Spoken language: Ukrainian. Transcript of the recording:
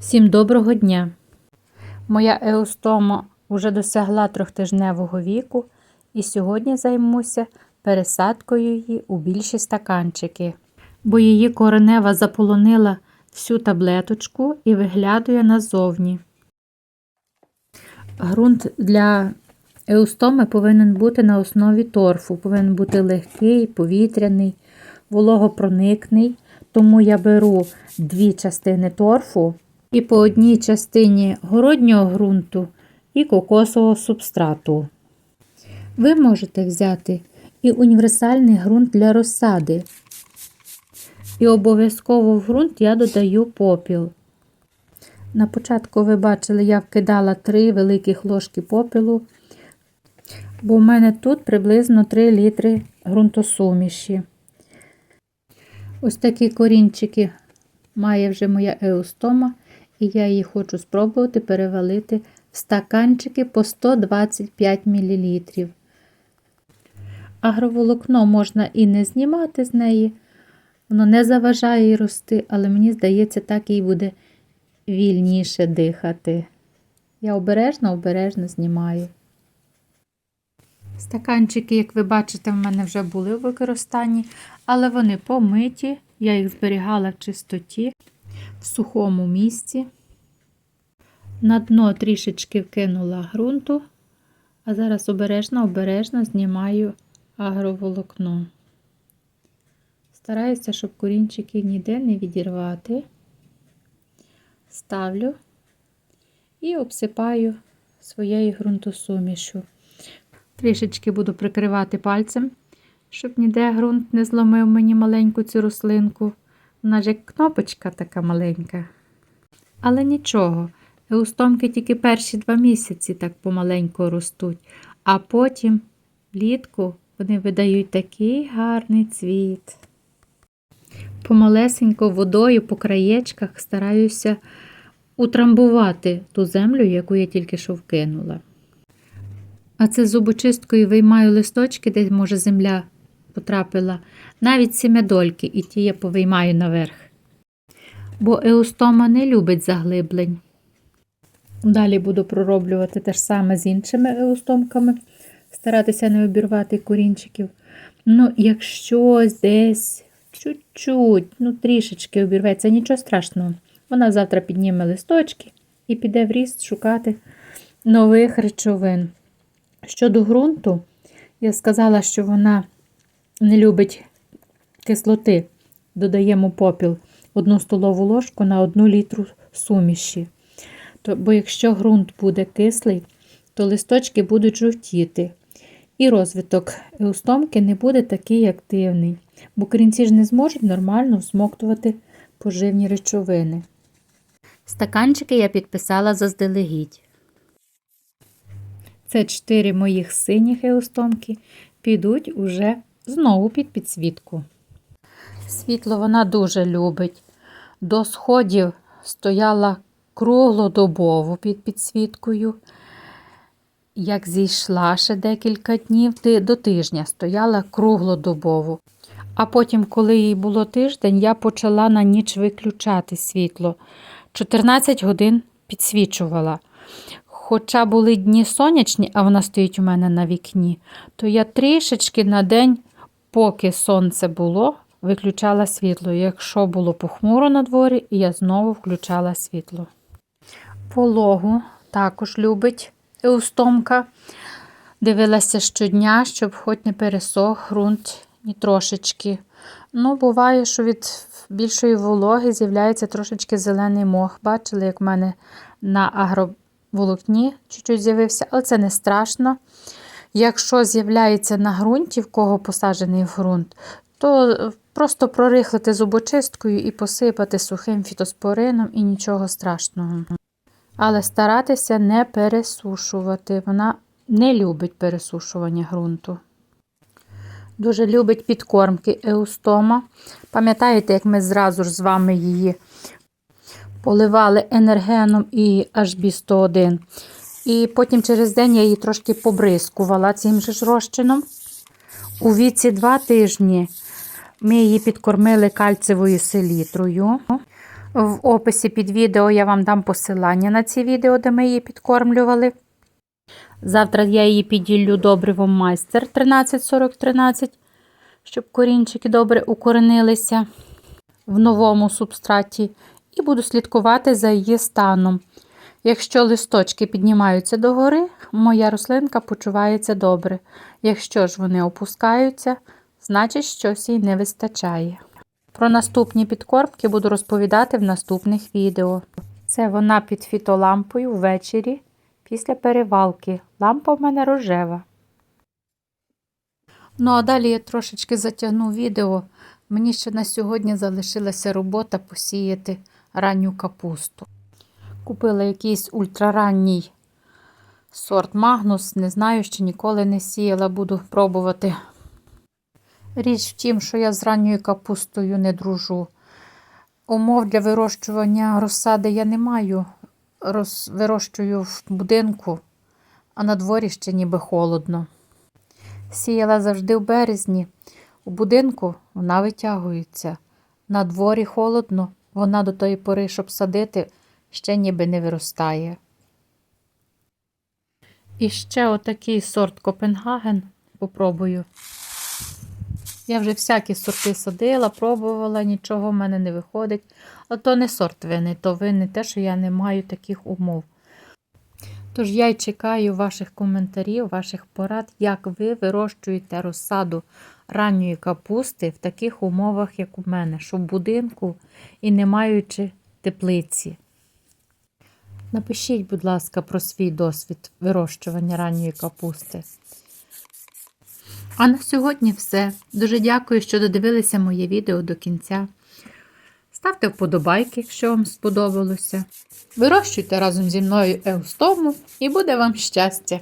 Всім доброго дня! Моя еустома вже досягла трьохтижневого віку, і сьогодні займуся пересадкою її у більші стаканчики, бо її коренева заполонила всю таблеточку і виглядує назовні. Грунт для еустоми повинен бути на основі торфу, повинен бути легкий, повітряний, вологопроникний. Тому я беру дві частини торфу і по одній частині городнього ґрунту і кокосового субстрату. Ви можете взяти і універсальний ґрунт для розсади. І обов'язково в ґрунт я додаю попіл. На початку ви бачили, я вкидала 3 великих ложки попелу, бо в мене тут приблизно 3 літри ґрунтосуміші. Ось такі корінчики має вже моя еустома, і я її хочу спробувати перевалити в стаканчики по 125 мл. Агроволокно можна і не знімати з неї, воно не заважає їй рости, але мені здається, так їй буде вільніше дихати. Я обережно, обережно знімаю. Стаканчики, як ви бачите, в мене вже були у використанні, але вони помиті, я їх зберігала в чистоті, в сухому місці. На дно трішечки вкинула ґрунту, а зараз обережно-обережно знімаю агроволокно. Стараюся, щоб корінчики ніде не відірвати. Ставлю і обсипаю своєю ґрунтосумішу. Трішечки буду прикривати пальцем, щоб ніде ґрунт не зломив мені маленьку цю рослинку. Вона ж як кнопочка така маленька. Але нічого, еустомки тільки перші два місяці так помаленьку ростуть, а потім влітку вони видають такий гарний цвіт. Помалесенько водою по краєчках стараюся утрамбувати ту землю, яку я тільки що вкинула. А це зубочисткою виймаю листочки, де може земля потрапила, навіть сім'ядольки, і ті я повиймаю наверх. Бо еустома не любить заглиблень. Далі буду пророблювати те ж саме з іншими еустомками, старатися не обірвати корінчиків. Ну, якщо десь чуть-чуть, ну трішечки обірветься, нічого страшного. Вона завтра підніме листочки і піде в ріст шукати нових речовин. Щодо ґрунту, я сказала, що вона не любить кислоти. Додаємо попіл одну столову ложку на одну літру суміші. То, Бо якщо ґрунт буде кислий, то листочки будуть жовтіти. І розвиток еустомки не буде такий активний, бо корінці ж не зможуть нормально всмоктувати поживні речовини. Стаканчики я підписала заздалегідь. Це чотири моїх синіх еустомки підуть уже знову під підсвітку. Світло вона дуже любить. До сходів стояла круглодобово під підсвіткою. Як зійшла ще декілька днів, до тижня стояла круглодобово. А потім, коли їй було тиждень, я почала на ніч виключати світло. 14 годин підсвічувала. Хоча були дні сонячні, а вона стоїть у мене на вікні, то я трішечки на день, поки сонце було, виключала світло. Якщо було похмуро на дворі, я знову включала світло. Пологу також любить еустомка. Дивилася щодня, щоб хоч не пересох ґрунт ні трошечки. Ну, буває, що від більшої вологи з'являється трошечки зелений мох. Бачили, як в мене на агроволокні чуть-чуть з'явився, але це не страшно. Якщо з'являється на ґрунті, в кого посаджений в ґрунт, то просто прорихлити зубочисткою і посипати сухим фітоспорином і нічого страшного. Але старатися не пересушувати. Вона не любить пересушування ґрунту. Дуже любить підкормки еустома. Пам'ятаєте, як ми зразу ж з вами її поливали енергеном і HB101. І потім через день я її трошки побризкувала цим же ж розчином. У віці 2 тижні ми її підкормили кальцевою селітрою. В описі під відео я вам дам посилання на ці відео, де ми її підкормлювали. Завтра я її піділлю добривом майстер 134013, щоб корінчики добре укоренилися в новому субстраті, і буду слідкувати за її станом. Якщо листочки піднімаються догори, моя рослинка почувається добре. Якщо ж вони опускаються, значить щось їй не вистачає. Про наступні підкормки буду розповідати в наступних відео. Це вона під фітолампою ввечері після перевалки. Лампа в мене рожева. Ну, а далі я трошечки затягну відео. Мені ще на сьогодні залишилася робота посіяти ранню капусту. Купила якийсь ультраранній сорт Магнус. Не знаю, ще ніколи не сіяла, буду пробувати. Річ в тім, що я з ранньою капустою не дружу. Умов для вирощування розсади я не маю. Роз... Вирощую в будинку, а на дворі ще ніби холодно. Сіяла завжди в березні. У будинку вона витягується. На дворі холодно, вона до тої пори, щоб садити, ще ніби не виростає. І ще отакий сорт Копенгаген попробую. Я вже всякі сорти садила, пробувала, нічого в мене не виходить. А то не сорт вини, то вини те, що я не маю таких умов. Тож я й чекаю ваших коментарів, ваших порад, як ви вирощуєте розсаду ранньої капусти в таких умовах, як у мене, що в будинку і не маючи теплиці. Напишіть, будь ласка, про свій досвід вирощування ранньої капусти. А на сьогодні все. Дуже дякую, що додивилися моє відео до кінця. Ставте вподобайки, якщо вам сподобалося. Вирощуйте разом зі мною еустому і буде вам щастя!